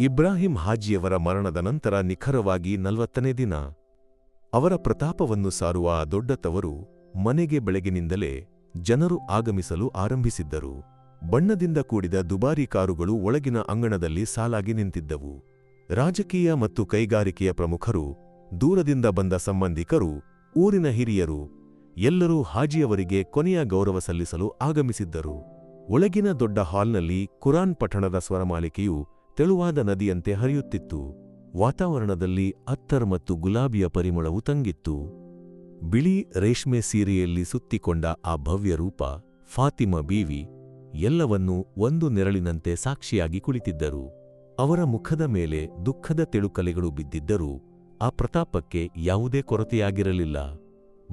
ಇಬ್ರಾಹಿಂ ಹಾಜಿಯವರ ಮರಣದ ನಂತರ ನಿಖರವಾಗಿ ನಲವತ್ತನೇ ದಿನ. ಅವರ ಪ್ರತಾಪವನ್ನು ಸಾರುವ ಆ ದೊಡ್ಡ ತವರು ಮನೆಗೆ ಬೆಳಗಿನಿಂದಲೇ ಜನರು ಆಗಮಿಸಲು ಆರಂಭಿಸಿದ್ದರು. ಬಣ್ಣದಿಂದ ಕೂಡಿದ ದುಬಾರಿ ಕಾರುಗಳು ಒಳಗಿನ ಅಂಗಣದಲ್ಲಿ ಸಾಲಾಗಿ ನಿಂತಿದ್ದವು. ರಾಜಕೀಯ ಮತ್ತು ಕೈಗಾರಿಕೆಯ ಪ್ರಮುಖರು, ದೂರದಿಂದ ಬಂದ ಸಂಬಂಧಿಕರು, ಊರಿನ ಹಿರಿಯರು, ಎಲ್ಲರೂ ಹಾಜಿಯವರಿಗೆ ಕೊನೆಯ ಗೌರವ ಸಲ್ಲಿಸಲು ಆಗಮಿಸಿದ್ದರು. ಒಳಗಿನ ದೊಡ್ಡ ಹಾಲ್ನಲ್ಲಿ ಕುರಾನ್ ಪಠಣದ ಸ್ವರಮಾಲಿಕೆಯು ತೆಳುವಾದ ನದಿಯಂತೆ ಹರಿಯುತ್ತಿತ್ತು. ವಾತಾವರಣದಲ್ಲಿ ಅತ್ತರ್ ಮತ್ತು ಗುಲಾಬಿಯ ಪರಿಮಳವು ತಂಗಿತ್ತು. ಬಿಳಿ ರೇಷ್ಮೆ ಸೀರೆಯಲ್ಲಿ ಸುತ್ತಿಕೊಂಡ ಆ ಭವ್ಯ ರೂಪ, ಫಾತಿಮ ಬೀವಿ, ಎಲ್ಲವನ್ನೂ ಒಂದು ನೆರಳಿನಂತೆ ಸಾಕ್ಷಿಯಾಗಿ ಕುಳಿತಿದ್ದರು. ಅವರ ಮುಖದ ಮೇಲೆ ದುಃಖದ ತೆಳುಕಲೆಗಳು ಬಿದ್ದಿದ್ದರೂ ಆ ಪ್ರತಾಪಕ್ಕೆ ಯಾವುದೇ ಕೊರತೆಯಾಗಿರಲಿಲ್ಲ.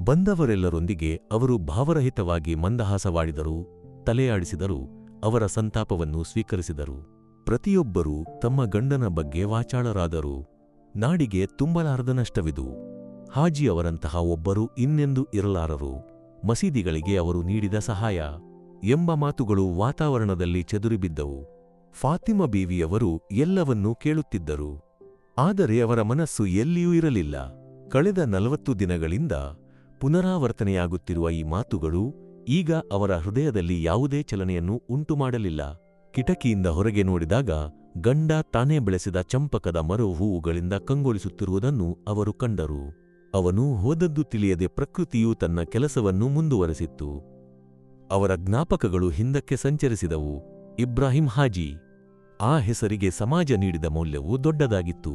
ಬಂದವರೆಲ್ಲರೊಂದಿಗೆ ಅವರು ಭಾವರಹಿತವಾಗಿ ಮಂದಹಾಸವಾಡಿದರು, ತಲೆಯಾಡಿಸಿದರು, ಅವರ ಸಂತಾಪವನ್ನು ಸ್ವೀಕರಿಸಿದರು. ಪ್ರತಿಯೊಬ್ಬರೂ ತಮ್ಮ ಗಂಡನ ಬಗ್ಗೆ ವಾಚಾಳರಾದರು. ನಾಡಿಗೆ ತುಂಬಲಾರದ ನಷ್ಟವಿದು. ಹಾಜಿಯವರಂತಹ ಒಬ್ಬರು ಇನ್ನೆಂದು ಇರಲಾರರು. ಮಸೀದಿಗಳಿಗೆ ಅವರು ನೀಡಿದ ಸಹಾಯ. ಎಂಬ ಮಾತುಗಳು ವಾತಾವರಣದಲ್ಲಿ ಚದುರಿಬಿದ್ದವು. ಫಾತಿಮ ಬೀವಿಯವರು ಎಲ್ಲವನ್ನೂ ಕೇಳುತ್ತಿದ್ದರು. ಆದರೆ ಅವರ ಮನಸ್ಸು ಎಲ್ಲಿಯೂ ಇರಲಿಲ್ಲ. ಕಳೆದ ನಲವತ್ತು ದಿನಗಳಿಂದ ಪುನರಾವರ್ತನೆಯಾಗುತ್ತಿರುವ ಈ ಮಾತುಗಳು ಈಗ ಅವರ ಹೃದಯದಲ್ಲಿ ಯಾವುದೇ ಚಲನೆಯನ್ನು ಉಂಟುಮಾಡಲಿಲ್ಲ. ಕಿಟಕಿಯಿಂದ ಹೊರಗೆ ನೋಡಿದಾಗ ಗಂಡ ತಾನೇ ಬೆಳೆಸಿದ ಚಂಪಕದ ಮರು ಹೂವುಗಳಿಂದ ಕಂಗೊಳಿಸುತ್ತಿರುವುದನ್ನು ಅವರು ಕಂಡರು. ಅವನು ಹೋದದ್ದು ತಿಳಿಯದೆ ಪ್ರಕೃತಿಯು ತನ್ನ ಕೆಲಸವನ್ನು ಮುಂದುವರೆಸಿತ್ತು. ಅವರ ಜ್ಞಾಪಕಗಳು ಹಿಂದಕ್ಕೆ ಸಂಚರಿಸಿದವು. ಇಬ್ರಾಹಿಂ ಹಾಜಿ, ಆ ಹೆಸರಿಗೆ ಸಮಾಜ ನೀಡಿದ ಮೌಲ್ಯವು ದೊಡ್ಡದಾಗಿತ್ತು.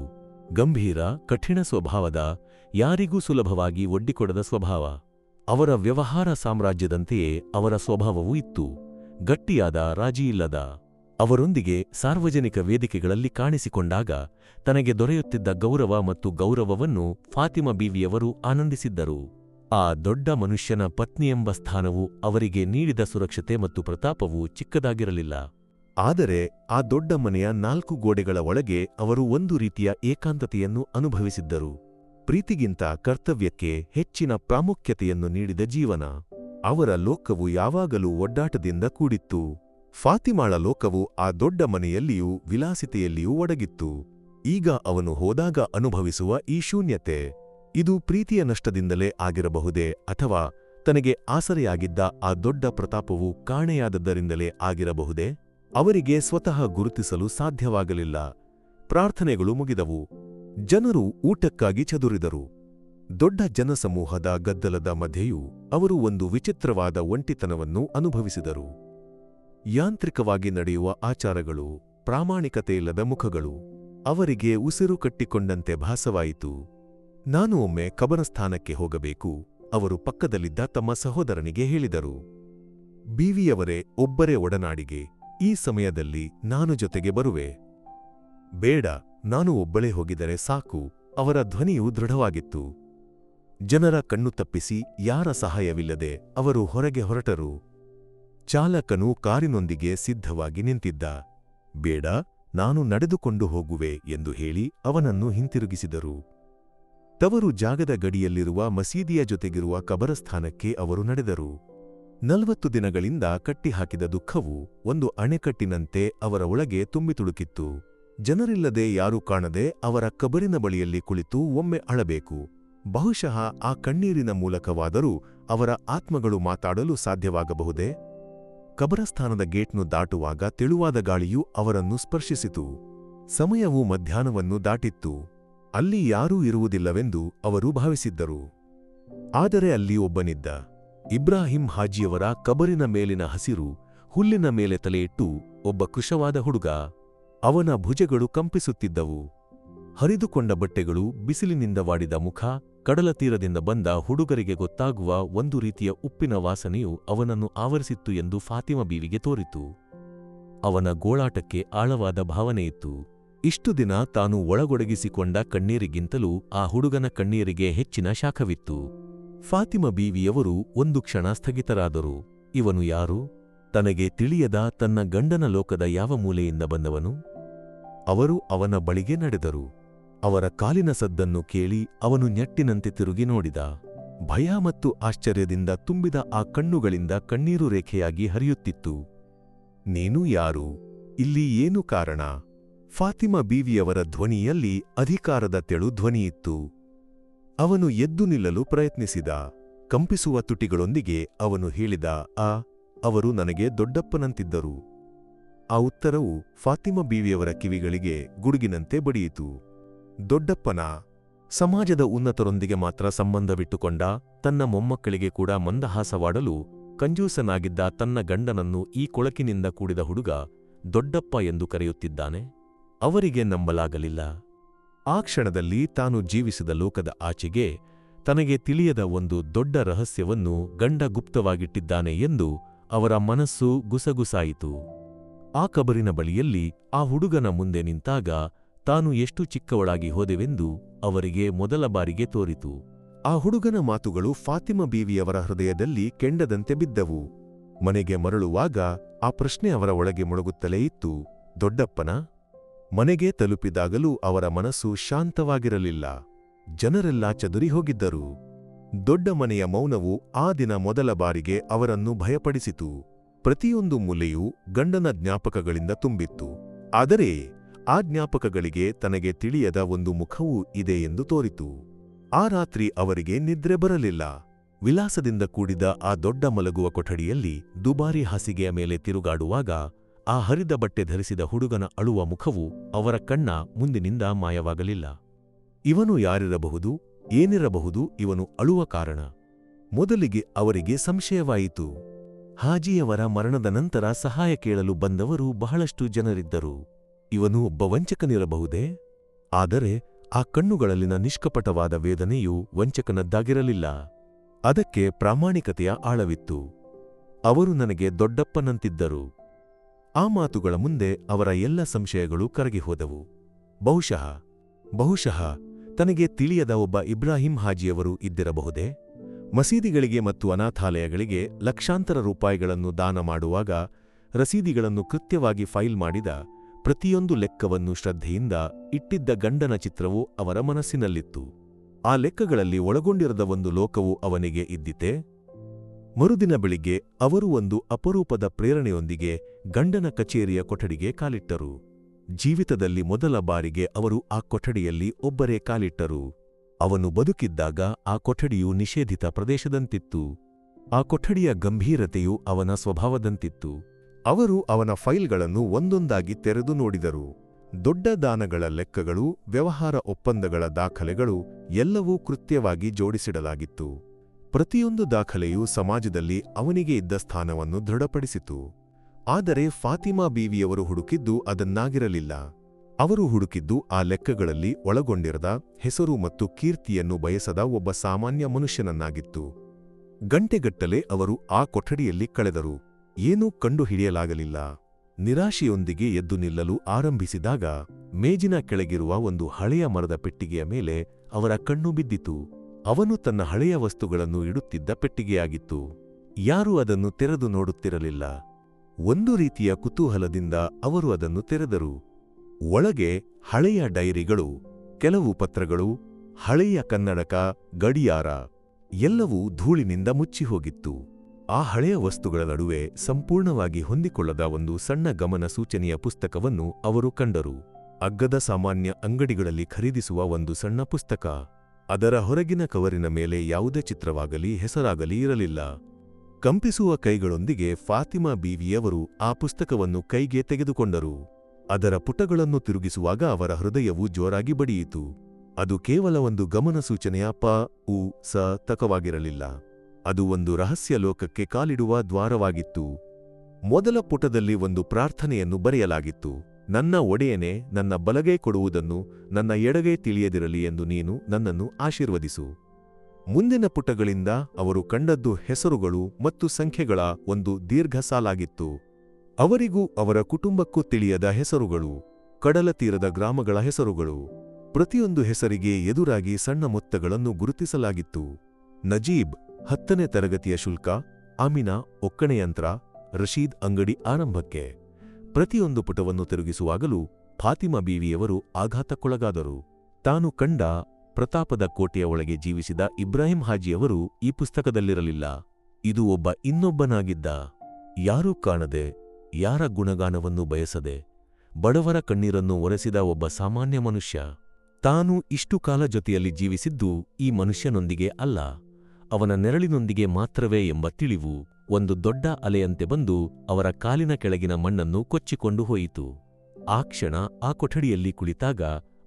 ಗಂಭೀರ, ಕಠಿಣ ಸ್ವಭಾವದ, ಯಾರಿಗೂ ಸುಲಭವಾಗಿ ಒಡ್ಡಿಕೊಡದ ಸ್ವಭಾವ. ಅವರ ವ್ಯವಹಾರ ಸಾಮ್ರಾಜ್ಯದಂತೆಯೇ ಅವರ ಸ್ವಭಾವವೂ ಇತ್ತು. ಗಟ್ಟಿಯಾದ ರಾಜಿಯಿಲ್ಲದ ಅವರೊಂದಿಗೆ ಸಾರ್ವಜನಿಕ ವೇದಿಕೆಗಳಲ್ಲಿ ಕಾಣಿಸಿಕೊಂಡಾಗ ತನಗೆ ದೊರೆಯುತ್ತಿದ್ದ ಗೌರವ ಮತ್ತು ಗೌರವವನ್ನು ಫಾತಿಮ ಬೀವಿಯವರು ಆನಂದಿಸಿದ್ದರು. ಆ ದೊಡ್ಡ ಮನುಷ್ಯನ ಪತ್ನಿಯೆಂಬ ಸ್ಥಾನವು ಅವರಿಗೆ ನೀಡಿದ ಸುರಕ್ಷತೆ ಮತ್ತು ಪ್ರತಾಪವು ಚಿಕ್ಕದಾಗಿರಲಿಲ್ಲ. ಆದರೆ ಆ ದೊಡ್ಡ ಮನೆಯ ನಾಲ್ಕು ಗೋಡೆಗಳ ಒಳಗೆ ಅವರು ಒಂದು ರೀತಿಯ ಏಕಾಂತತೆಯನ್ನು ಅನುಭವಿಸಿದ್ದರು. ಪ್ರೀತಿಗಿಂತ ಕರ್ತವ್ಯಕ್ಕೆ ಹೆಚ್ಚಿನ ಪ್ರಾಮುಖ್ಯತೆಯನ್ನು ನೀಡಿದ ಜೀವನ ಅವರ ಲೋಕವು ಯಾವಾಗಲೂ ಒಡ್ಡಾಟದಿಂದ ಕೂಡಿತ್ತು. ಫಾತಿಮಾಳ ಲೋಕವು ಆ ದೊಡ್ಡ ಮನೆಯಲ್ಲಿಯೂ ವಿಲಾಸಿತೆಯಲ್ಲಿಯೂ ಒಡಗಿತ್ತು. ಈಗ ಅವನು ಹೋದಾಗ ಅನುಭವಿಸುವ ಈ ಶೂನ್ಯತೆ, ಇದು ಪ್ರೀತಿಯ ನಷ್ಟದಿಂದಲೇ ಆಗಿರಬಹುದೇ ಅಥವಾ ತನಗೆ ಆಸರೆಯಾಗಿದ್ದ ಆ ದೊಡ್ಡ ಪ್ರತಾಪವು ಕಾಣೆಯಾದದ್ದರಿಂದಲೇ ಆಗಿರಬಹುದೇ? ಅವರಿಗೆ ಸ್ವತಃ ಗುರುತಿಸಲು ಸಾಧ್ಯವಾಗಲಿಲ್ಲ. ಪ್ರಾರ್ಥನೆಗಳು ಮುಗಿದವು. ಜನರು ಊಟಕ್ಕಾಗಿ ಚದುರಿದರು. ದೊಡ್ಡ ಜನಸಮೂಹದ ಗದ್ದಲದ ಮಧ್ಯೆಯೂ ಅವರು ಒಂದು ವಿಚಿತ್ರವಾದ ಒಂಟಿತನವನ್ನು ಅನುಭವಿಸಿದರು. ಯಾಂತ್ರಿಕವಾಗಿ ನಡೆಯುವ ಆಚಾರಗಳು, ಪ್ರಾಮಾಣಿಕತೆಯಿಲ್ಲದ ಮುಖಗಳು, ಅವರಿಗೆ ಉಸಿರು ಕಟ್ಟಿಕೊಂಡಂತೆ ಭಾಸವಾಯಿತು. ನಾನು ಒಮ್ಮೆ ಕಬರಸ್ಥಾನಕ್ಕೆ ಹೋಗಬೇಕು, ಅವರು ಪಕ್ಕದಲ್ಲಿದ್ದ ತಮ್ಮ ಸಹೋದರನಿಗೆ ಹೇಳಿದರು. ಬೀವಿಯವರೇ, ಒಬ್ಬರೇ ಒಡನಾಡಿಗೆ, ಈ ಸಮಯದಲ್ಲಿ ನಾನು ಜೊತೆಗೆ ಬರುವೆ. ಬೇಡ, ನಾನು ಒಬ್ಬಳೇ ಹೋಗಿದರೆ ಸಾಕು, ಅವರ ಧ್ವನಿಯು ದೃಢವಾಗಿತ್ತು. ಜನರ ಕಣ್ಣು ತಪ್ಪಿಸಿ, ಯಾರ ಸಹಾಯವಿಲ್ಲದೆ ಅವರು ಹೊರಗೆ ಹೊರಟರು. ಚಾಲಕನು ಕಾರಿನೊಂದಿಗೆ ಸಿದ್ಧವಾಗಿ ನಿಂತಿದ್ದ. ಬೇಡ, ನಾನು ನಡೆದುಕೊಂಡು ಹೋಗುವೆ ಎಂದು ಹೇಳಿ ಅವನನ್ನು ಹಿಂತಿರುಗಿಸಿದರು. ತವರು ಜಾಗದ ಗಡಿಯಲ್ಲಿರುವ ಮಸೀದಿಯ ಜೊತೆಗಿರುವ ಕಬರಸ್ಥಾನಕ್ಕೆ ಅವರು ನಡೆದರು. ನಲವತ್ತು ದಿನಗಳಿಂದ ಕಟ್ಟಿಹಾಕಿದ ದುಃಖವು ಒಂದು ಅಣೆಕಟ್ಟಿನಂತೆ ಅವರ ಒಳಗೆ ತುಂಬಿತುಳುಕಿತ್ತು ಜನರಿಲ್ಲದೆ ಯಾರೂ ಕಾಣದೆ ಅವರ ಕಬರಿನ ಬಳಿಯಲ್ಲಿ ಕುಳಿತು ಒಮ್ಮೆ ಅಳಬೇಕು. ಬಹುಶಃ ಆ ಕಣ್ಣೀರಿನ ಮೂಲಕವಾದರೂ ಅವರ ಆತ್ಮಗಳು ಮಾತಾಡಲು ಸಾಧ್ಯವಾಗಬಹುದೇ? ಕಬರಸ್ಥಾನದ ಗೇಟ್ನು ದಾಟುವಾಗ ತೆಳುವಾದ ಗಾಳಿಯು ಅವರನ್ನು ಸ್ಪರ್ಶಿಸಿತು. ಸಮಯವು ಮಧ್ಯಾಹ್ನವನ್ನು ದಾಟಿತ್ತು. ಅಲ್ಲಿ ಯಾರೂ ಇರುವುದಿಲ್ಲವೆಂದು ಅವರು ಭಾವಿಸಿದ್ದರು. ಆದರೆ ಅಲ್ಲಿ ಒಬ್ಬನಿದ್ದ ಇಬ್ರಾಹಿಂ ಹಾಜಿಯವರ ಕಬರಿನ ಮೇಲಿನ ಹಸಿರು, ಹುಲ್ಲಿನ ಮೇಲೆ ತಲೆಯಿಟ್ಟು ಒಬ್ಬ ಕುಶವಾದ ಹುಡುಗ. ಅವನ ಭುಜಗಳು ಕಂಪಿಸುತ್ತಿದ್ದವು. ಹರಿದುಕೊಂಡ ಬಟ್ಟೆಗಳು ಬಿಸಿಲಿನಿಂದ ವಾಡಿದ ಮುಖ ಕಡಲ ತೀರದಿಂದ ಬಂದ ಹುಡುಗರಿಗೆ ಗೊತ್ತಾಗುವ ಒಂದು ರೀತಿಯ ಉಪ್ಪಿನ ವಾಸನೆಯು ಅವನನ್ನು ಆವರಿಸಿತ್ತು ಎಂದು ಫಾತಿಮ ಬೀವಿಗೆ ತೋರಿತು. ಅವನ ಗೋಳಾಟಕ್ಕೆ ಆಳವಾದ ಭಾವನೆಯಿತ್ತು ಇಷ್ಟು ದಿನ ತಾನು ಒಳಗೊಡಗಿಸಿಕೊಂಡ ಕಣ್ಣೀರಿಗಿಂತಲೂ ಆ ಹುಡುಗನ ಕಣ್ಣೀರಿಗೆ ಹೆಚ್ಚಿನ ಶಾಖವಿತ್ತು. ಫಾತಿಮ ಬೀವಿಯವರು ಒಂದು ಕ್ಷಣ ಸ್ಥಗಿತರಾದರು. ಇವನು ಯಾರು? ತನಗೆ ತಿಳಿಯದ ತನ್ನ ಗಂಡನ ಲೋಕದ ಯಾವ ಮೂಲೆಯಿಂದ ಬಂದವನು? ಅವರು ಅವನ ಬಳಿಗೆ ನಡೆದರು. ಅವರ ಕಾಲಿನ ಸದ್ದನ್ನು ಕೇಳಿ ಅವನು ನೆಟ್ಟಿನಂತೆ ತಿರುಗಿ ನೋಡಿದ. ಭಯ ಮತ್ತು ಆಶ್ಚರ್ಯದಿಂದ ತುಂಬಿದ ಆ ಕಣ್ಣುಗಳಿಂದ ಕಣ್ಣೀರು ರೇಖೆಯಾಗಿ ಹರಿಯುತ್ತಿತ್ತು. ನೀನು ಯಾರು? ಇಲ್ಲಿ ಏನು ಕಾರಣ? ಫಾತಿಮಾ ಬೀವಿಯವರ ಧ್ವನಿಯಲ್ಲಿ ಅಧಿಕಾರದ ತೆಳು ಧ್ವನಿಯಿತ್ತು. ಅವನು ಎದ್ದು ನಿಲ್ಲಲು ಪ್ರಯತ್ನಿಸಿದ. ಕಂಪಿಸುವ ತುಟಿಗಳೊಂದಿಗೆ ಅವನು ಹೇಳಿದ, ಆ, ಅವರು ನನಗೆ ದೊಡ್ಡಪ್ಪನಂತಿದ್ದರು. ಆ ಉತ್ತರವು ಫಾತಿಮಾ ಬೀವಿಯವರ ಕಿವಿಗಳಿಗೆ ಗುಡುಗಿನಂತೆ ಬಡಿಯಿತು. ದೊಡ್ಡಪ್ಪನ ಸಮಾಜದ ಉನ್ನತರೊಂದಿಗೆ ಮಾತ್ರ ಸಂಬಂಧವಿಟ್ಟುಕೊಂಡ ತನ್ನ ಮೊಮ್ಮಕ್ಕಳಿಗೆ ಕೂಡ ಮಂದಹಾಸವಾಡಲು ಕಂಜೂಸನಾಗಿದ್ದ ತನ್ನ ಗಂಡನನ್ನು ಈ ಕೊಳಕಿನಿಂದ ಕೂಡಿದ ಹುಡುಗ ದೊಡ್ಡಪ್ಪ ಎಂದು ಕರೆಯುತ್ತಿದ್ದಾನೆ. ಅವರಿಗೆ ನಂಬಲಾಗಲಿಲ್ಲ. ಆ ಕ್ಷಣದಲ್ಲಿ ತಾನು ಜೀವಿಸಿದ ಲೋಕದ ಆಚೆಗೆ ತನಗೆ ತಿಳಿಯದ ಒಂದು ದೊಡ್ಡ ರಹಸ್ಯವನ್ನು ಗಂಡ ಗುಪ್ತವಾಗಿಟ್ಟಿದ್ದಾನೆ ಎಂದು ಅವರ ಮನಸ್ಸು ಗುಸಗುಸಾಯಿತು. ಆ ಕಬರಿನ ಬಳಿಯಲ್ಲಿ ಆ ಹುಡುಗನ ಮುಂದೆ ನಿಂತಾಗ ತಾನು ಎಷ್ಟು ಚಿಕ್ಕವಳಾಗಿ ಹೋದೆವೆಂದು ಅವರಿಗೆ ಮೊದಲ ಬಾರಿಗೆ ತೋರಿತು. ಆ ಹುಡುಗನ ಮಾತುಗಳು ಫಾತಿಮ ಬೀವಿಯವರ ಹೃದಯದಲ್ಲಿ ಕೆಂಡದಂತೆ ಬಿದ್ದವು. ಮನೆಗೆ ಮರಳುವಾಗ ಆ ಪ್ರಶ್ನೆ ಅವರ ಒಳಗೆ ಮುಳುಗುತ್ತಲೇ ಇತ್ತು, ದೊಡ್ಡಪ್ಪನ? ಮನೆಗೆ ತಲುಪಿದಾಗಲೂ ಅವರ ಮನಸ್ಸು ಶಾಂತವಾಗಿರಲಿಲ್ಲ. ಜನರೆಲ್ಲ ಚದುರಿ ಹೋಗಿದ್ದರು. ದೊಡ್ಡ ಮನೆಯ ಮೌನವು ಆ ದಿನ ಮೊದಲ ಬಾರಿಗೆ ಅವರನ್ನು ಭಯಪಡಿಸಿತು. ಪ್ರತಿಯೊಂದು ಮೂಲೆಯೂ ಗಂಡನ ಜ್ಞಾಪಕಗಳಿಂದ ತುಂಬಿತ್ತು. ಆದರೆ ಆ ಜ್ಞಾಪಕಗಳಿಗೆ ತನಗೆ ತಿಳಿಯದ ಒಂದು ಮುಖವೂ ಇದೆ ಎಂದು ತೋರಿತು. ಆ ರಾತ್ರಿ ಅವರಿಗೆ ನಿದ್ರೆ ಬರಲಿಲ್ಲ. ವಿಲಾಸದಿಂದ ಕೂಡಿದ ಆ ದೊಡ್ಡ ಮಲಗುವ ಕೊಠಡಿಯಲ್ಲಿ ದುಬಾರಿ ಹಾಸಿಗೆಯ ಮೇಲೆ ತಿರುಗಾಡುವಾಗ ಆ ಹರಿದ ಬಟ್ಟೆ ಧರಿಸಿದ ಹುಡುಗನ ಅಳುವ ಮುಖವು ಅವರ ಕಣ್ಣ ಮುಂದಿನಿಂದ ಮಾಯವಾಗಲಿಲ್ಲ. ಇವನು ಯಾರಿರಬಹುದು? ಏನಿರಬಹುದು? ಇವನು ಅಳುವ ಕಾರಣ. ಮೊದಲಿಗೆ ಅವರಿಗೆ ಸಂಶಯವಾಯಿತು. ಹಾಜಿಯವರ ಮರಣದ ನಂತರ ಸಹಾಯ ಕೇಳಲು ಬಂದವರು ಬಹಳಷ್ಟು ಜನರಿದ್ದರು. ಇವನು ಒಬ್ಬ ವಂಚಕನಿರಬಹುದೇ? ಆದರೆ ಆ ಕಣ್ಣುಗಳಲ್ಲಿನ ನಿಷ್ಕಪಟವಾದ ವೇದನೆಯು ವಂಚಕನದ್ದಾಗಿರಲಿಲ್ಲ. ಅದಕ್ಕೆ ಪ್ರಾಮಾಣಿಕತೆಯ ಆಳವಿತ್ತು. ಅವರು ನನಗೆ ದೊಡ್ಡಪ್ಪನಂತಿದ್ದರು. ಆ ಮಾತುಗಳ ಮುಂದೆ ಅವರ ಎಲ್ಲ ಸಂಶಯಗಳು ಕರಗಿಹೋದವು ಬಹುಶಃ ಬಹುಶಃ ತನಗೆ ತಿಳಿಯದ ಒಬ್ಬ ಇಬ್ರಾಹಿಂ ಹಾಜಿಯವರು ಇದ್ದಿರಬಹುದೇ? ಮಸೀದಿಗಳಿಗೆ ಮತ್ತು ಅನಾಥಾಲಯಗಳಿಗೆ ಲಕ್ಷಾಂತರ ರೂಪಾಯಿಗಳನ್ನು ದಾನ ಮಾಡುವಾಗ ರಸೀದಿಗಳನ್ನು ಕೃತ್ಯವಾಗಿ ಫೈಲ್ ಮಾಡಿದ ಪ್ರತಿಯೊಂದು ಲೆಕ್ಕವನ್ನು ಶ್ರದ್ಧೆಯಿಂದ ಇಟ್ಟಿದ್ದ ಗಂಡನ ಚಿತ್ರವು ಅವರ ಮನಸ್ಸಿನಲ್ಲಿತ್ತು. ಆ ಲೆಕ್ಕಗಳಲ್ಲಿ ಒಳಗೊಂಡಿರದ ಒಂದು ಲೋಕವು ಅವನಿಗೆ ಇದ್ದಿತೆ. ಮರುದಿನ ಬೆಳಿಗ್ಗೆ ಅವರು ಒಂದು ಅಪರೂಪದ ಪ್ರೇರಣೆಯೊಂದಿಗೆ ಗಂಡನ ಕಚೇರಿಯ ಕೊಠಡಿಗೆ ಕಾಲಿಟ್ಟರು. ಜೀವಿತದಲ್ಲಿ ಮೊದಲ ಬಾರಿಗೆ ಅವರು ಆ ಕೊಠಡಿಯಲ್ಲಿ ಒಬ್ಬರೇ ಕಾಲಿಟ್ಟರು. ಅವನು ಬದುಕಿದ್ದಾಗ ಆ ಕೊಠಡಿಯು ನಿಷೇಧಿತ ಪ್ರದೇಶದಂತಿತ್ತು. ಆ ಕೊಠಡಿಯ ಗಂಭೀರತೆಯು ಅವನ ಸ್ವಭಾವದಂತಿತ್ತು. ಅವರು ಅವನ ಫೈಲ್ಗಳನ್ನು ಒಂದೊಂದಾಗಿ ತೆರೆದು ನೋಡಿದರು. ದೊಡ್ಡ ದಾನಗಳ ಲೆಕ್ಕಗಳು, ವ್ಯವಹಾರ ಒಪ್ಪಂದಗಳ ದಾಖಲೆಗಳು ಎಲ್ಲವೂ ಕೃತ್ಯವಾಗಿ ಜೋಡಿಸಿಡಲಾಗಿತ್ತು. ಪ್ರತಿಯೊಂದು ದಾಖಲೆಯೂ ಸಮಾಜದಲ್ಲಿ ಅವನಿಗೆ ಇದ್ದ ಸ್ಥಾನವನ್ನು ದೃಢಪಡಿಸಿತು. ಆದರೆ ಫಾತಿಮಾ ಬೀವಿಯವರು ಹುಡುಕಿದ್ದು ಅದನ್ನಾಗಿರಲಿಲ್ಲ. ಅವರು ಹುಡುಕಿದ್ದು ಆ ಲೆಕ್ಕಗಳಲ್ಲಿ ಒಳಗೊಂಡಿರದ ಹೆಸರು ಮತ್ತು ಕೀರ್ತಿಯನ್ನು ಬಯಸದ ಒಬ್ಬ ಸಾಮಾನ್ಯ ಮನುಷ್ಯನನ್ನಾಗಿತ್ತು. ಗಂಟೆಗಟ್ಟಲೆ ಅವರು ಆ ಕೊಠಡಿಯಲ್ಲಿ ಕಳೆದರು. ಏನೂ ಕಂಡುಹಿಡಿಯಲಾಗಲಿಲ್ಲ. ನಿರಾಶೆಯೊಂದಿಗೆ ಎದ್ದು ನಿಲ್ಲಲು ಆರಂಭಿಸಿದಾಗ ಮೇಜಿನ ಕೆಳಗಿರುವ ಒಂದು ಹಳೆಯ ಮರದ ಪೆಟ್ಟಿಗೆಯ ಮೇಲೆ ಅವರ ಕಣ್ಣು ಬಿದ್ದಿತು. ಅವನು ತನ್ನ ಹಳೆಯ ವಸ್ತುಗಳನ್ನು ಇಡುತ್ತಿದ್ದ ಪೆಟ್ಟಿಗೆಯಾಗಿತ್ತು. ಯಾರೂ ಅದನ್ನು ತೆರೆದು ನೋಡುತ್ತಿರಲಿಲ್ಲ. ಒಂದು ರೀತಿಯ ಕುತೂಹಲದಿಂದ ಅವರು ಅದನ್ನು ತೆರೆದರು. ಒಳಗೆ ಹಳೆಯ ಡೈರಿಗಳು, ಕೆಲವು ಪತ್ರಗಳು, ಹಳೆಯ ಕನ್ನಡಕ ಗಡಿಯಾರ, ಎಲ್ಲವೂ ಧೂಳಿನಿಂದ ಮುಚ್ಚಿಹೋಗಿತ್ತು. ಆ ಹಳೆಯ ವಸ್ತುಗಳ ನಡುವೆ ಸಂಪೂರ್ಣವಾಗಿ ಹೊಂದಿಕೊಳ್ಳದ ಒಂದು ಸಣ್ಣ ಗಮನ ಸೂಚನೆಯ ಪುಸ್ತಕವನ್ನು ಅವರು ಕಂಡರು. ಅಗ್ಗದ ಸಾಮಾನ್ಯ ಅಂಗಡಿಗಳಲ್ಲಿ ಖರೀದಿಸುವ ಒಂದು ಸಣ್ಣ ಪುಸ್ತಕ. ಅದರ ಹೊರಗಿನ ಕವರಿನ ಮೇಲೆ ಯಾವುದೇ ಚಿತ್ರವಾಗಲಿ ಹೆಸರಾಗಲಿ ಇರಲಿಲ್ಲ. ಕಂಪಿಸುವ ಕೈಗಳೊಂದಿಗೆ ಫಾತಿಮಾ ಬೀವಿಯವರು ಆ ಪುಸ್ತಕವನ್ನು ಕೈಗೆ ತೆಗೆದುಕೊಂಡರು. ಅದರ ಪುಟಗಳನ್ನು ತಿರುಗಿಸುವಾಗ ಅವರ ಹೃದಯವು ಜೋರಾಗಿ ಬಡಿಯಿತು. ಅದು ಕೇವಲ ಒಂದು ಗಮನ ಸೂಚನೆಯ ಪ, ಉ, ಸ ತಕವಾಗಿರಲಿಲ್ಲ. ಅದು ಒಂದು ರಹಸ್ಯ ಲೋಕಕ್ಕೆ ಕಾಲಿಡುವ ದ್ವಾರವಾಗಿತ್ತು. ಮೊದಲ ಪುಟದಲ್ಲಿ ಒಂದು ಪ್ರಾರ್ಥನೆಯನ್ನು ಬರೆಯಲಾಗಿತ್ತು. ನನ್ನ ಒಡೆಯನೆ, ನನ್ನ ಬಲಗೈ ಕೊಡುವುದನ್ನು ನನ್ನ ಎಡಗೈ ತಿಳಿಯದಿರಲಿ ಎಂದು ನೀನು ನನ್ನನ್ನು ಆಶೀರ್ವದಿಸು. ಮುಂದಿನ ಪುಟಗಳಿಂದ ಅವರು ಕಂಡದ್ದು ಹೆಸರುಗಳು ಮತ್ತು ಸಂಖ್ಯೆಗಳ ಒಂದು ದೀರ್ಘ ಸಾಲಾಗಿತ್ತು. ಅವರಿಗೂ ಅವರ ಕುಟುಂಬಕ್ಕೂ ತಿಳಿಯದ ಹೆಸರುಗಳು ಕಡಲ ತೀರದ ಗ್ರಾಮಗಳ ಹೆಸರುಗಳು, ಪ್ರತಿಯೊಂದು ಹೆಸರಿಗೆ ಎದುರಾಗಿ ಸಣ್ಣ ಮೊತ್ತಗಳನ್ನು ಗುರುತಿಸಲಾಗಿತ್ತು. ನಜೀಬ್ ಹತ್ತನೇ ತರಗತಿಯ ಶುಲ್ಕ ಆಮಿನಾ ಒಕ್ಕಣೆಯಂತ್ರ ರಶೀದ್ ಅಂಗಡಿ ಆರಂಭಕ್ಕೆ ಪ್ರತಿಯೊಂದು ಪುಟವನ್ನು ತಿರುಗಿಸುವಾಗಲೂ ಫಾತಿಮಾ ಬೀವಿಯವರು ಆಘಾತಕ್ಕೊಳಗಾದರು. ತಾನು ಕಂಡ ಪ್ರತಾಪದ ಕೋಟೆಯ ಒಳಗೆ ಜೀವಿಸಿದ ಇಬ್ರಾಹಿಂ ಹಾಜಿಯವರು ಈ ಪುಸ್ತಕದಲ್ಲಿರಲಿಲ್ಲ. ಇದು ಒಬ್ಬ ಇನ್ನೊಬ್ಬನಾಗಿದ್ದ. ಯಾರೂ ಕಾಣದೆ, ಯಾರ ಗುಣಗಾನವನ್ನು ಬಯಸದೆ, ಬಡವರ ಕಣ್ಣೀರನ್ನು ಒರೆಸಿದ ಒಬ್ಬ ಸಾಮಾನ್ಯ ಮನುಷ್ಯ. ತಾನು ಇಷ್ಟು ಕಾಲ ಜೊತೆಯಲ್ಲಿ ಜೀವಿಸಿದ್ದು ಈ ಮನುಷ್ಯನೊಂದಿಗೆ ಅಲ್ಲ. ಅವನ ನೆರಳಿನೊಂದಿಗೆ ಮಾತ್ರವೇ ಎಂಬ ತಿಳಿವು ಒಂದು ದೊಡ್ಡ ಅಲೆಯಂತೆ ಬಂದು ಅವರ ಕಾಲಿನ ಕೆಳಗಿನ ಮಣ್ಣನ್ನು ಕೊಚ್ಚಿಕೊಂಡು ಹೋಯಿತು. ಆ ಕ್ಷಣ ಆ ಕೊಠಡಿಯಲ್ಲಿ ಕುಳಿತಾಗ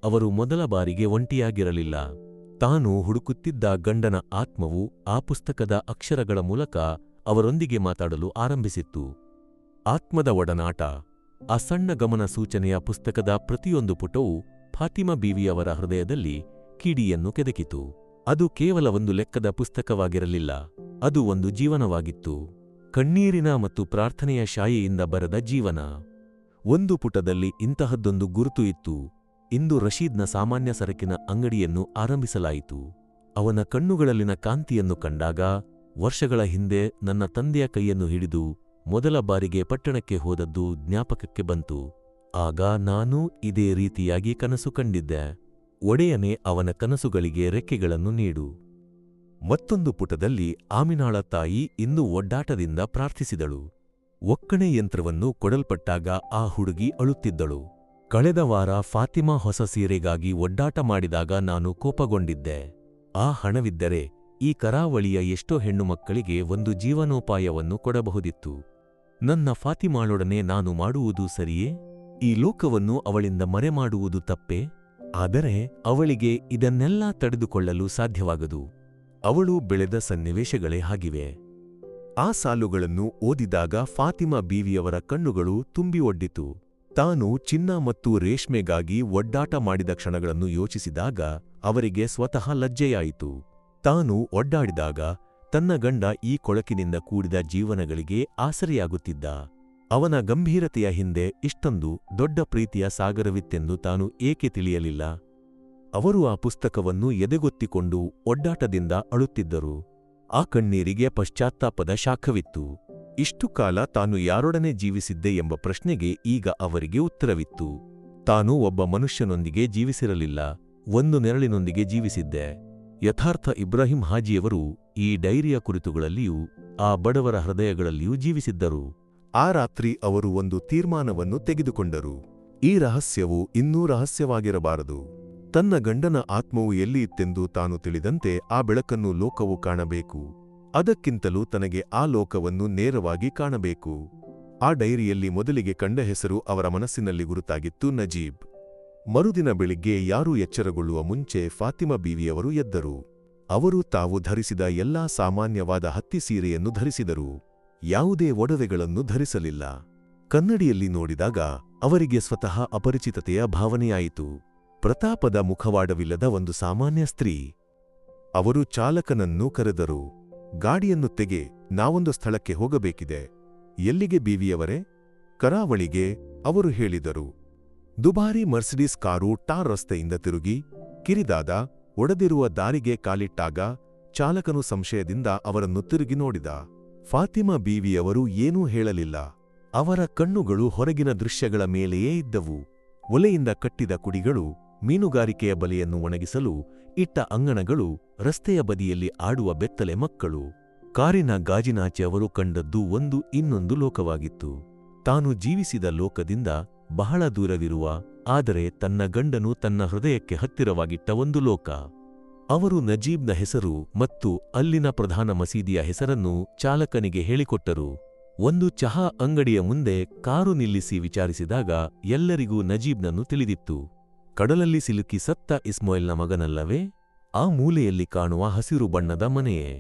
ಅವರು ಮೊದಲ ಬಾರಿಗೆ ಒಂಟಿಯಾಗಿರಲಿಲ್ಲ. ತಾನು ಹುಡುಕುತ್ತಿದ್ದ ಗಂಡನ ಆತ್ಮವು ಆ ಪುಸ್ತಕದ ಅಕ್ಷರಗಳ ಮೂಲಕ ಅವರೊಂದಿಗೆ ಮಾತಾಡಲು ಆರಂಭಿಸಿತ್ತು. ಆತ್ಮದ ಒಡನಾಟ, ಆ ಸಣ್ಣ ಗಮನ ಸೂಚನೆಯ ಪುಸ್ತಕದ ಪ್ರತಿಯೊಂದು ಪುಟವೂ ಫಾತಿಮಾ ಬೀವಿಯವರ ಹೃದಯದಲ್ಲಿ ಕಿಡಿಯನ್ನು ಕೆದಕಿತು. ಅದು ಕೇವಲ ಒಂದು ಲೆಕ್ಕದ ಪುಸ್ತಕವಾಗಿರಲಿಲ್ಲ, ಅದು ಒಂದು ಜೀವನವಾಗಿತ್ತು. ಕಣ್ಣೀರಿನ ಮತ್ತು ಪ್ರಾರ್ಥನೆಯ ಶಾಯಿಯಿಂದ ಬರೆದ ಜೀವನ. ಒಂದು ಪುಟದಲ್ಲಿ ಇಂತಹದ್ದೊಂದು ಗುರುತು ಇತ್ತು. ಇಂದು ರಶೀದ್ನ ಸಾಮಾನ್ಯ ಸರಕಿನ ಅಂಗಡಿಯನ್ನು ಆರಂಭಿಸಲಾಯಿತು. ಅವನ ಕಣ್ಣುಗಳಲ್ಲಿನ ಕಾಂತಿಯನ್ನು ಕಂಡಾಗ, ವರ್ಷಗಳ ಹಿಂದೆ ನನ್ನ ತಂದೆಯ ಕೈಯನ್ನು ಹಿಡಿದು ಮೊದಲ ಬಾರಿಗೆ ಪಟ್ಟಣಕ್ಕೆ ಹೋದದ್ದು ಜ್ಞಾಪಕಕ್ಕೆ ಬಂತು. ಆಗ ನಾನೂ ಇದೇ ರೀತಿಯಾಗಿ ಕನಸು ಕಂಡಿದ್ದೆ. ಒಡೆಯನೆ ಅವನ ಕನಸುಗಳಿಗೆ ರೆಕ್ಕೆಗಳನ್ನು ನೀಡು. ಮತ್ತೊಂದು ಪುಟದಲ್ಲಿ ಆಮಿನಾಳ ತಾಯಿ ಇನ್ನೂ ಒಡ್ಡಾಟದಿಂದ ಪ್ರಾರ್ಥಿಸಿದಳು. ಒಕ್ಕಣೆ ಯಂತ್ರವನ್ನು ಕೊಡಲ್ಪಟ್ಟಾಗ ಆ ಹುಡುಗಿ ಅಳುತ್ತಿದ್ದಳು. ಕಳೆದ ವಾರ ಫಾತಿಮಾ ಹೊಸ ಸೀರೆಗಾಗಿ ಒಡ್ಡಾಟ ಮಾಡಿದಾಗ ನಾನು ಕೋಪಗೊಂಡಿದ್ದೆ. ಆ ಹಣವಿದ್ದರೆ ಈ ಕರಾವಳಿಯ ಎಷ್ಟೋ ಹೆಣ್ಣುಮಕ್ಕಳಿಗೆ ಒಂದು ಜೀವನೋಪಾಯವನ್ನು ಕೊಡಬಹುದಿತ್ತು. ನನ್ನ ಫಾತಿಮಾಳೊಡನೆ ನಾನು ಮಾಡುವುದು ಸರಿಯೇ? ಈ ಲೋಕವನ್ನು ಅವಳಿಂದ ಮರೆಮಾಡುವುದು ತಪ್ಪೇ? ಆದರೆ ಅವಳಿಗೆ ಇದನ್ನೆಲ್ಲ ತಡೆದುಕೊಳ್ಳಲು ಸಾಧ್ಯವಾಗದು. ಅವಳು ಬೆಳೆದ ಸನ್ನಿವೇಶಗಳೇ ಆಗಿವೆ. ಆ ಸಾಲುಗಳನ್ನು ಓದಿದಾಗ ಫಾತಿಮಾ ಬೀವಿಯವರ ಕಣ್ಣುಗಳು ತುಂಬಿ ಒಡ್ಡಿತು ತಾನು ಚಿನ್ನ ಮತ್ತು ರೇಷ್ಮೆಗಾಗಿ ಒಡ್ಡಾಟ ಮಾಡಿದ ಕ್ಷಣಗಳನ್ನು ಯೋಚಿಸಿದಾಗ ಅವರಿಗೆ ಸ್ವತಃ ಲಜ್ಜೆಯಾಯಿತು. ತಾನು ಒಡ್ಡಾಡಿದಾಗ ತನ್ನ ಗಂಡ ಈ ಕೊಳಕಿನಿಂದ ಕೂಡಿದ ಜೀವನಗಳಿಗೆ ಆಸರೆಯಾಗುತ್ತಿದ್ದ. ಅವನ ಗಂಭೀರತೆಯ ಹಿಂದೆ ಇಷ್ಟೊಂದು ದೊಡ್ಡ ಪ್ರೀತಿಯ ಸಾಗರವಿತ್ತೆಂದು ತಾನು ಏಕೆ ತಿಳಿಯಲಿಲ್ಲ? ಅವರು ಆ ಪುಸ್ತಕವನ್ನು ಎದೆಗೊತ್ತಿಕೊಂಡು ಒಡ್ಡಾಟದಿಂದ ಅಳುತ್ತಿದ್ದರು. ಆ ಕಣ್ಣೀರಿಗೆ ಪಶ್ಚಾತ್ತಾಪದ ಶಾಖವಿತ್ತು. ಇಷ್ಟು ಕಾಲ ತಾನು ಯಾರೊಡನೆ ಜೀವಿಸಿದ್ದೆ ಎಂಬ ಪ್ರಶ್ನೆಗೆ ಈಗ ಅವರಿಗೆ ಉತ್ತರವಿತ್ತು. ತಾನು ಒಬ್ಬ ಮನುಷ್ಯನೊಂದಿಗೆ ಜೀವಿಸಿರಲಿಲ್ಲ. ಒಂದು ನೆರಳಿನೊಂದಿಗೆ ಜೀವಿಸಿದ್ದೆ. ಯಥಾರ್ಥ ಇಬ್ರಾಹಿಂ ಹಾಜಿಯವರು ಈ ಡೈರಿಯ ಕುರಿತುಗಳಲ್ಲಿಯೂ ಆ ಬಡವರ ಹೃದಯಗಳಲ್ಲಿಯೂ ಜೀವಿಸಿದ್ದರು. ಆ ರಾತ್ರಿ ಅವರು ಒಂದು ತೀರ್ಮಾನವನ್ನು ತೆಗೆದುಕೊಂಡರು. ಈ ರಹಸ್ಯವು ಇನ್ನೂ ರಹಸ್ಯವಾಗಿರಬಾರದು. ತನ್ನ ಗಂಡನ ಆತ್ಮವು ಎಲ್ಲಿ ಇತ್ತೆಂದು ತಾನು ತಿಳಿದಂತೆ ಆ ಬೆಳಕನ್ನು ಲೋಕವು ಕಾಣಬೇಕು. ಅದಕ್ಕಿಂತಲೂ ತನಗೆ ಆ ಲೋಕವನ್ನು ನೇರವಾಗಿ ಕಾಣಬೇಕು. ಆ ಡೈರಿಯಲ್ಲಿ ಮೊದಲಿಗೆ ಕಂಡ ಹೆಸರು ಅವರ ಮನಸ್ಸಿನಲ್ಲಿ ಗುರುತಾಗಿತ್ತು ನಜೀಬ್. ಮರುದಿನ ಬೆಳಿಗ್ಗೆ ಯಾರೂ ಎಚ್ಚರಗೊಳ್ಳುವ ಮುಂಚೆ ಫಾತಿಮಾ ಬೀವಿಯವರು ಎದ್ದರು. ಅವರು ತಾವು ಧರಿಸಿದ ಎಲ್ಲಾ ಸಾಮಾನ್ಯವಾದ ಹತ್ತಿ ಸೀರೆಯನ್ನು ಧರಿಸಿದರು. ಯಾವುದೇ ಒಡವೆಗಳನ್ನು ಧರಿಸಲಿಲ್ಲ. ಕನ್ನಡಿಯಲ್ಲಿ ನೋಡಿದಾಗ ಅವರಿಗೆ ಸ್ವತಃ ಅಪರಿಚಿತತೆಯ ಭಾವನೆಯಾಯಿತು. ಪ್ರತಾಪದ ಮುಖವಾಡವಿಲ್ಲದ ಒಂದು ಸಾಮಾನ್ಯ ಸ್ತ್ರೀ. ಅವರು ಚಾಲಕನನ್ನು ಕರೆದರು. ಗಾಡಿಯನ್ನು ತೆಗೆ, ನಾವೊಂದು ಸ್ಥಳಕ್ಕೆ ಹೋಗಬೇಕಿದೆ. ಎಲ್ಲಿಗೆ ಬೀವಿಯವರೇ? ಕರಾವಳಿಗೆ, ಅವರು ಹೇಳಿದರು. ದುಬಾರಿ ಮರ್ಸಿಡೀಸ್ ಕಾರು ಟಾರ್ ರಸ್ತೆಯಿಂದ ತಿರುಗಿ, ಕಿರಿದಾದ, ಒಡೆದಿರುವ ದಾರಿಗೆ ಕಾಲಿಟ್ಟಾಗ ಚಾಲಕನು ಸಂಶಯದಿಂದ ಅವರನ್ನು ತಿರುಗಿ ನೋಡಿದ. ಫಾತಿಮಾ ಬೀವಿಯವರು ಏನೂ ಹೇಳಲಿಲ್ಲ. ಅವರ ಕಣ್ಣುಗಳು ಹೊರಗಿನ ದೃಶ್ಯಗಳ ಮೇಲೆಯೇ ಇದ್ದವು. ಒಲೆಯಿಂದ ಕಟ್ಟಿದ ಕುಡಿಗಳು, ಮೀನುಗಾರಿಕೆಯ ಬಲೆಯನ್ನು ಒಣಗಿಸಲು ಇಟ್ಟ ಅಂಗಣಗಳು, ರಸ್ತೆಯ ಬದಿಯಲ್ಲಿ ಆಡುವ ಬೆತ್ತಲೆ ಮಕ್ಕಳು. ಕಾರಿನ ಗಾಜಿನಾಚೆ ಅವರು ಕಂಡದ್ದು ಒಂದು ಇನ್ನೊಂದು ಲೋಕವಾಗಿತ್ತು. ತಾನು ಜೀವಿಸಿದ ಲೋಕದಿಂದ ಬಹಳ ದೂರವಿರುವ, ಆದರೆ ತನ್ನ ಗಂಡನು ತನ್ನ ಹೃದಯಕ್ಕೆ ಹತ್ತಿರವಾಗಿಟ್ಟ ಒಂದು ಲೋಕ. ಅವರು ನಜೀಬ್ನ ಹೆಸರು ಮತ್ತು ಅಲ್ಲಿನ ಪ್ರಧಾನ ಮಸೀದಿಯ ಹೆಸರನ್ನು ಚಾಲಕನಿಗೆ ಹೇಳಿಕೊಟ್ಟರು. ಒಂದು ಚಹಾ ಅಂಗಡಿಯ ಮುಂದೆ ಕಾರು ನಿಲ್ಲಿಸಿ ವಿಚಾರಿಸಿದಾಗ ಎಲ್ಲರಿಗೂ ನಜೀಬ್ನನ್ನು ತಿಳಿದಿತ್ತು. ಕಡಲಲ್ಲಿ ಸಿಲುಕಿ ಸತ್ತ ಇಸ್ಮಾಯಿಲ್ನ ಮಗನಲ್ಲವೇ? ಆ ಮೂಲೆಯಲ್ಲಿ ಕಾಣುವ ಹಸಿರು ಬಣ್ಣದ ಮನೆಯೇ?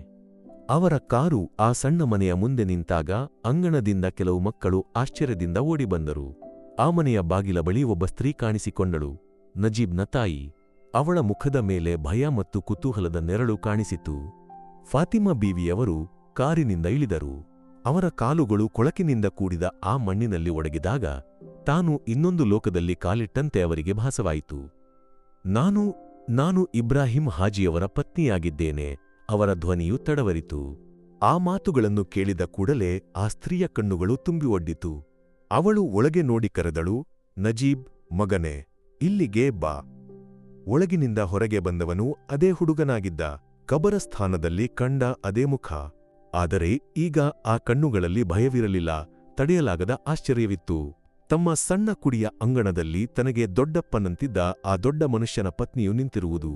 ಅವರ ಕಾರು ಆ ಸಣ್ಣ ಮನೆಯ ಮುಂದೆ ನಿಂತಾಗ ಅಂಗಣದಿಂದ ಕೆಲವು ಮಕ್ಕಳು ಆಶ್ಚರ್ಯದಿಂದ ಓಡಿಬಂದರು. ಆ ಮನೆಯ ಬಾಗಿಲ ಬಳಿ ಒಬ್ಬ ಸ್ತ್ರೀ ಕಾಣಿಸಿಕೊಂಡಳು. ನಜೀಬ್ನ ತಾಯಿ ಅವಳ ಮುಖದ ಮೇಲೆ ಭಯ ಮತ್ತು ಕುತೂಹಲದ ನೆರಳು ಕಾಣಿಸಿತು. ಫಾತಿಮಾ ಬೀವಿಯವರು ಕಾರಿನಿಂದ ಇಳಿದರು. ಅವರ ಕಾಲುಗಳು ಕೊಳಕಿನಿಂದ ಕೂಡಿದ ಆ ಮಣ್ಣಿನಲ್ಲಿ ಒಡಗಿದಾಗ ತಾನು ಇನ್ನೊಂದು ಲೋಕದಲ್ಲಿ ಕಾಲಿಟ್ಟಂತೆ ಅವರಿಗೆ ಭಾಸವಾಯಿತು. ನಾನು ನಾನು ಇಬ್ರಾಹಿಂ ಹಾಜಿಯವರ ಪತ್ನಿಯಾಗಿದ್ದೇನೆ, ಅವರ ಧ್ವನಿಯು ತಡವರಿತು. ಆ ಮಾತುಗಳನ್ನು ಕೇಳಿದ ಕೂಡಲೇ ಆ ಸ್ತ್ರೀಯ ಕಣ್ಣುಗಳು ತುಂಬಿ ಒಡ್ಡಿತು. ಅವಳು ಒಳಗೆ ನೋಡಿ ಕರೆದಳು, ನಜೀಬ್ ಮಗನೇ, ಇಲ್ಲಿಗೆ ಬಾ. ಒಳಗಿನಿಂದ ಹೊರಗೆ ಬಂದವನು ಅದೇ ಹುಡುಗನಾಗಿದ್ದ. ಕಬರಸ್ಥಾನದಲ್ಲಿ ಕಂಡ ಅದೇ ಮುಖ. ಆದರೆ ಈಗ ಆ ಕಣ್ಣುಗಳಲ್ಲಿ ಭಯವಿರಲಿಲ್ಲ, ತಡೆಯಲಾಗದ ಆಶ್ಚರ್ಯವಿತ್ತು. ತಮ್ಮ ಸಣ್ಣ ಕುಡಿಯ ಅಂಗಣದಲ್ಲಿ ತನಗೆ ದೊಡ್ಡಪ್ಪನಂತಿದ್ದ ಆ ದೊಡ್ಡ ಮನುಷ್ಯನ ಪತ್ನಿಯು ನಿಂತಿರುವುದು.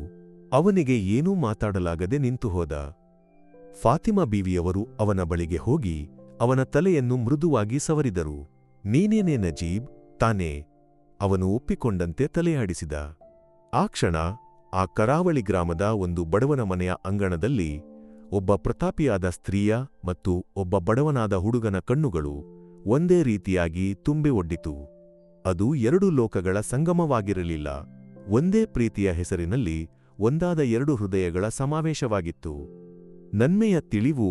ಅವನಿಗೆ ಏನೂ ಮಾತಾಡಲಾಗದೆ ನಿಂತು ಹೋದ. ಫಾತಿಮಾ ಬೀವಿಯವರು ಅವನ ಬಳಿಗೆ ಹೋಗಿ ಅವನ ತಲೆಯನ್ನು ಮೃದುವಾಗಿ ಸವರಿದರು. ನೀನೇನೇ ನಜೀಬ್? ತಾನೇ? ಅವನು ಒಪ್ಪಿಕೊಂಡಂತೆ ತಲೆಯಾಡಿಸಿದ. ಆ ಕ್ಷಣ ಆ ಕರಾವಳಿ ಗ್ರಾಮದ ಒಂದು ಬಡವನ ಮನೆಯ ಅಂಗಣದಲ್ಲಿ ಒಬ್ಬ ಪ್ರತಾಪಿಯಾದ ಸ್ತ್ರೀಯ ಮತ್ತು ಒಬ್ಬ ಬಡವನಾದ ಹುಡುಗನ ಕಣ್ಣುಗಳು ಒಂದೇ ರೀತಿಯಾಗಿ ತುಂಬಿ ಒಡ್ಡಿತು. ಅದು ಎರಡು ಲೋಕಗಳ ಸಂಗಮವಾಗಿರಲಿಲ್ಲ. ಒಂದೇ ಪ್ರೀತಿಯ ಹೆಸರಿನಲ್ಲಿ ಒಂದಾದ ಎರಡು ಹೃದಯಗಳ ಸಮಾವೇಶವಾಗಿತ್ತು. ನನ್ಮೆಯ ತಿಳಿವು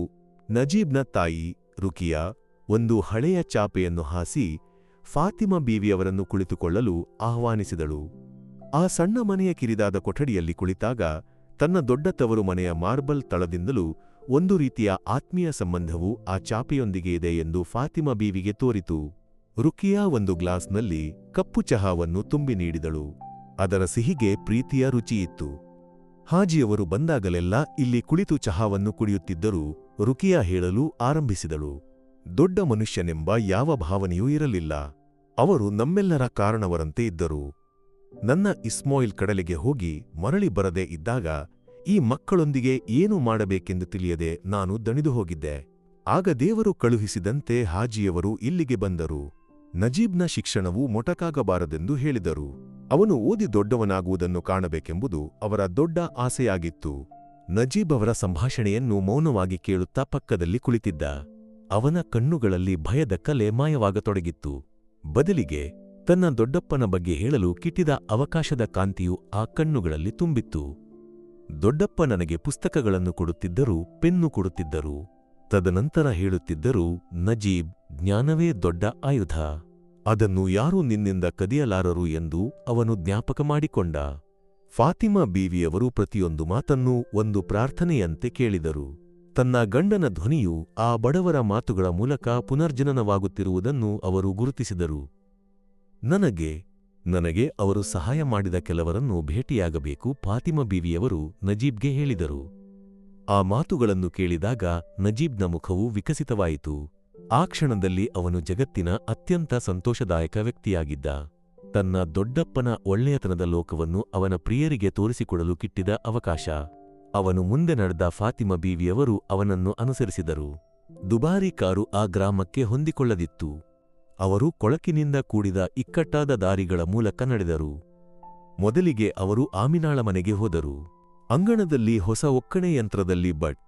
ನಜೀಬ್ನ ತಾಯಿ ರುಕಿಯಾ ಒಂದು ಹಳೆಯ ಚಾಪೆಯನ್ನು ಹಾಸಿ ಫಾತಿಮಾ ಬೀವಿಯವರನ್ನು ಕುಳಿತುಕೊಳ್ಳಲು ಆಹ್ವಾನಿಸಿದಳು. ಆ ಸಣ್ಣ ಮನೆಯ ಕಿರಿದಾದ ಕೊಠಡಿಯಲ್ಲಿ ಕುಳಿತಾಗ ತನ್ನ ದೊಡ್ಡ ತವರು ಮನೆಯ ಮಾರ್ಬಲ್ ತಳದಿಂದಲೂ ಒಂದು ರೀತಿಯ ಆತ್ಮೀಯ ಸಂಬಂಧವು ಆ ಚಾಪೆಯೊಂದಿಗೆ ಇದೆ ಎಂದು ಫಾತಿಮಾ ಬೀವಿಗೆ ತೋರಿತು. ರುಕಿಯಾ ಒಂದು ಗ್ಲಾಸ್ನಲ್ಲಿ ಕಪ್ಪು ಚಹಾವನ್ನು ತುಂಬಿ ನೀಡಿದಳು. ಅದರ ಸಿಹಿಗೆ ಪ್ರೀತಿಯ ರುಚಿಯಿತ್ತು. ಹಾಜಿಯವರು ಬಂದಾಗಲೆಲ್ಲ ಇಲ್ಲಿ ಕುಳಿತು ಚಹಾವನ್ನು ಕುಡಿಯುತ್ತಿದ್ದರೂ ರುಕಿಯಾ ಹೇಳಲು ಆರಂಭಿಸಿದಳು. ದೊಡ್ಡ ಮನುಷ್ಯನೆಂಬ ಯಾವ ಭಾವನೆಯೂ ಇರಲಿಲ್ಲ. ಅವರು ನಮ್ಮೆಲ್ಲರ ಕಾರಣವರಂತೆ ಇದ್ದರು. ನನ್ನ ಇಸ್ಮೋಯಿಲ್ ಕಡಲಿಗೆ ಹೋಗಿ ಮರಳಿ ಬರದೇ ಇದ್ದಾಗ ಈ ಮಕ್ಕಳೊಂದಿಗೆ ಏನು ಮಾಡಬೇಕೆಂದು ತಿಳಿಯದೆ ನಾನು ದಣಿದು ಹೋಗಿದ್ದೆ. ಆಗ ದೇವರು ಕಳುಹಿಸಿದಂತೆ ಹಾಜಿಯವರು ಇಲ್ಲಿಗೆ ಬಂದರು. ನಜೀಬ್ನ ಶಿಕ್ಷಣವು ಮೊಟಕಾಗಬಾರದೆಂದು ಹೇಳಿದರು. ಅವನು ಓದಿ ದೊಡ್ಡವನಾಗುವುದನ್ನು ಕಾಣಬೇಕೆಂಬುದು ಅವರ ದೊಡ್ಡ ಆಸೆಯಾಗಿತ್ತು. ನಜೀಬ್ ಅವರ ಸಂಭಾಷಣೆಯನ್ನು ಮೌನವಾಗಿ ಕೇಳುತ್ತಾ ಪಕ್ಕದಲ್ಲಿ ಕುಳಿತಿದ್ದ. ಅವನ ಕಣ್ಣುಗಳಲ್ಲಿ ಭಯದ ಕಲೆ ಮಾಯವಾಗತೊಡಗಿತ್ತು. ಬದಲಿಗೆ ತನ್ನ ದೊಡ್ಡಪ್ಪನ ಬಗ್ಗೆ ಹೇಳಲು ಕಿಟ್ಟಿದ ಅವಕಾಶದ ಕಾಂತಿಯು ಆ ಕಣ್ಣುಗಳಲ್ಲಿ ತುಂಬಿತ್ತು. ದೊಡ್ಡಪ್ಪ ನನಗೆ ಪುಸ್ತಕಗಳನ್ನು ಕೊಡುತ್ತಿದ್ದರು ಪೆನ್ನು ಕೊಡುತ್ತಿದ್ದರು. ತದನಂತರ ಹೇಳುತ್ತಿದ್ದರು, ನಜೀಬ್, ಜ್ಞಾನವೇ ದೊಡ್ಡ ಆಯುಧ. ಅದನ್ನು ಯಾರೂ ನಿನ್ನಿಂದ ಕದಿಯಲಾರರು ಎಂದು ಅವನು ಜ್ಞಾಪಕ ಮಾಡಿಕೊಂಡ. ಫಾತಿಮಾ ಬೀವಿಯವರು ಪ್ರತಿಯೊಂದು ಮಾತನ್ನೂ ಒಂದು ಪ್ರಾರ್ಥನೆಯಂತೆ ಕೇಳಿದರು. ತನ್ನ ಗಂಡನ ಧ್ವನಿಯು ಆ ಬಡವರ ಮಾತುಗಳ ಮೂಲಕ ಪುನರ್ಜನನವಾಗುತ್ತಿರುವುದನ್ನು ಅವರು ಗುರುತಿಸಿದರು. ನನಗೆ ನನಗೆ ಅವರು ಸಹಾಯ ಮಾಡಿದ ಕೆಲವರನ್ನು ಭೇಟಿಯಾಗಬೇಕು, ಫಾತಿಮ ಬೀವಿಯವರು ನಜೀಬ್ಗೆ ಹೇಳಿದರು. ಆ ಮಾತುಗಳನ್ನು ಕೇಳಿದಾಗ ನಜೀಬ್ನ ಮುಖವು ವಿಕಸಿತವಾಯಿತು. ಆ ಕ್ಷಣದಲ್ಲಿ ಅವನು ಜಗತ್ತಿನ ಅತ್ಯಂತ ಸಂತೋಷದಾಯಕ ವ್ಯಕ್ತಿಯಾಗಿದ್ದ. ತನ್ನ ದೊಡ್ಡಪ್ಪನ ಒಳ್ಳೆಯತನದ ಲೋಕವನ್ನು ಅವನ ಪ್ರಿಯರಿಗೆ ತೋರಿಸಿಕೊಡಲು ಕಿಟ್ಟಿದ ಅವಕಾಶ. ಅವನು ಮುಂದೆ ನಡೆದ ಫಾತಿಮಾ ಬೀವಿಯವರು ಅವನನ್ನು ಅನುಸರಿಸಿದರು. ದುಬಾರಿ ಕಾರು ಆ ಗ್ರಾಮಕ್ಕೆ ಹೊಂದಿಕೊಳ್ಳದಿತ್ತು. ಅವರು ಕೊಳಕಿನಿಂದ ಕೂಡಿದ ಇಕ್ಕಟ್ಟಾದ ದಾರಿಗಳ ಮೂಲಕ ನಡೆದರು. ಮೊದಲಿಗೆ ಅವರು ಆಮಿನಾಳ ಮನೆಗೆ ಹೋದರು. ಅಂಗಣದಲ್ಲಿ ಹೊಸ ಒಕ್ಕಣೆ ಯಂತ್ರದಲ್ಲಿ ಬಟ್